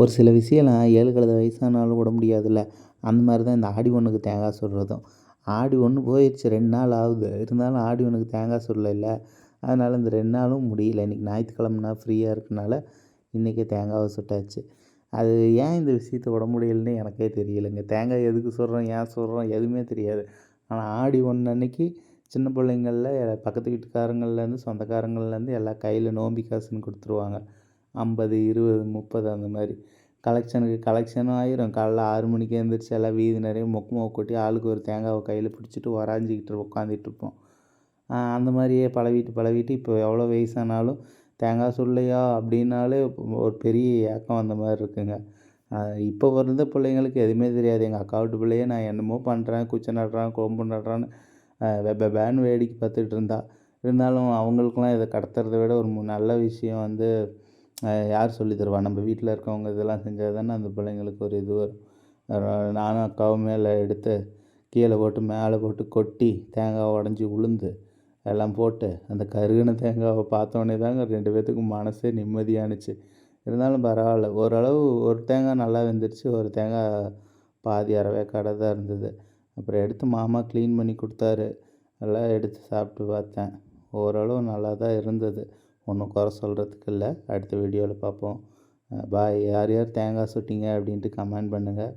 ஒரு சில விஷயம்லாம் ஏழு கழுத வயசானாலும் விட முடியாதுல்ல. அந்த மாதிரி தான் இந்த ஆடி ஒன்றுக்கு தேங்காய் சுடுறதும். ஆடி ஒன்று போயிடுச்சு ரெண்டு நாள் ஆகுது. இருந்தாலும் ஆடி ஒன்றுக்கு தேங்காய் சுடலைல்ல. அதனால் இந்த ரெண்டு நாளும் முடியல. இன்றைக்கி ஞாயிற்றுக்கிழமனா ஃப்ரீயாக இருக்கனால இன்றைக்கே தேங்காவை சுட்டாச்சு. அது ஏன் இந்த விஷயத்த விட முடியலன்னு எனக்கே தெரியலைங்க. தேங்காய் எதுக்கு சுடுறோம் ஏன் சுடுறோம் எதுவுமே தெரியாது. ஆனால் ஆடி ஒன்று அன்னைக்கு சின்ன பிள்ளைங்களில் பக்கத்து வீட்டுக்காரங்கள்லேருந்து சொந்தக்காரங்கள்லேருந்து எல்லாம் கையில் நோம்பி காசுன்னு கொடுத்துருவாங்க. ஐம்பது இருபது முப்பது அந்த மாதிரி. கலெக்ஷனுக்கு கலெக்ஷனும் ஆயிரும். காலைல ஆறு மணிக்கு எழுந்திரிச்சி எல்லாம் வீதி நிறைய மொக்கு கொட்டி ஆளுக்கு ஒரு தேங்காவை கையில் பிடிச்சிட்டு உராஞ்சிக்கிட்டு உட்காந்துட்டு இருப்போம். அந்த மாதிரியே பழகிட்டு பழகிட்டு இப்போ எவ்வளோ வயசானாலும் தேங்காய் சுடலையா அப்படின்னாலே ஒரு பெரிய ஏக்கம் அந்த மாதிரி இருக்குங்க. இப்போ பிறந்த பிள்ளைங்களுக்கு எதுவுமே தெரியாது. எங்கள் அக்கா வீட்டு பிள்ளையே நான் என்னமோ பண்ணுறேன் குச்சி நடுறேன் கொம்பு நடுறான்னு வெப்ப பேன் வேடிக்கை பார்த்துட்டு இருந்தா. இருந்தாலும் அவங்களுக்குலாம் இதை கடத்துறத விட ஒரு நல்ல விஷயம் வந்து யார் சொல்லி தருவா? நம்ம வீட்டில் இருக்கவங்க இதெல்லாம் செஞ்சால் தானே அந்த பிள்ளைங்களுக்கு ஒரு இது வரும். நானும் அக்காவும் மேலே எடுத்து கீழே போட்டு மேலே போட்டு கொட்டி தேங்காய் உடஞ்சி உளுந்து எல்லாம் போட்டு அந்த கருகின தேங்காவை பார்த்தோன்னே தாங்க ரெண்டு பேர்த்துக்கும் மனசே நிம்மதியானுச்சு. இருந்தாலும் பரவாயில்ல ஓரளவு ஒரு தேங்காய் நல்லா வெந்துருச்சு ஒரு தேங்காய் பாதி அறவே கடை தான் இருந்தது. அப்புறம் எடுத்து மாமா க்ளீன் பண்ணி கொடுத்தாரு. எல்லாம் எடுத்து சாப்பிட்டு பார்த்தேன். ஓரளவு நல்லா தான் இருந்தது. ஒன்றும் குறை சொல்கிறதுக்கு இல்லை. அடுத்த வீடியோவில் பார்ப்போம். பாய் யார் யார் தேங்காய் சுட்டிங்க அப்படின்ட்டு கமெண்ட் பண்ணுங்கள்